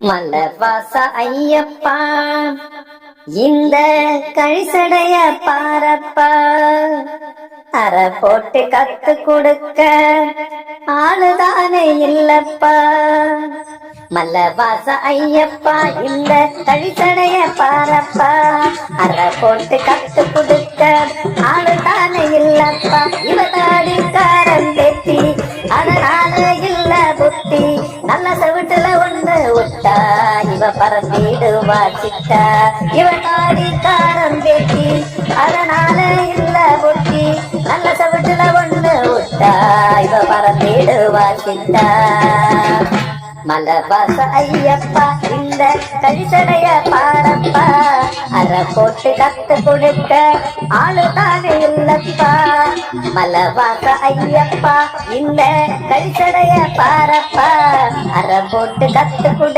மலவாச ஐயப்பா இந்த கழிசடைய பாரப்பா. அற போட்டு கத்து கொடுக்க ஆளுதானே இல்லப்பா. மல்லவாச ஐயப்பா இந்த கழிசடைய பாரப்பா. அற போட்டு கத்து கொடுக்க ஆளுதானே இல்லப்பா. இவதாடிக்காரன் காரன் அதனால இல்ல புத்தி. நல்ல செவிட்டுல ஒண்ணு பறந்திடுவா சிட்டா இவன் தாடி காரம் பேட்டி அதனால இல்ல புத்தி. நல்ல செவிட்டுல ஒண்ணு விட்டா இவ பறந்திடுவா சிட்டா மலபாச ஐயப்பா இந்த கழிசடைய பாரப்பா. அற போட்டு கத்து கொடுக்க ஆளு தானே இல்லப்பா. மலபாச ஐயப்பா இந்த கழிசடைய பாரப்பா. அற போட்டு கத்து கொடுக்க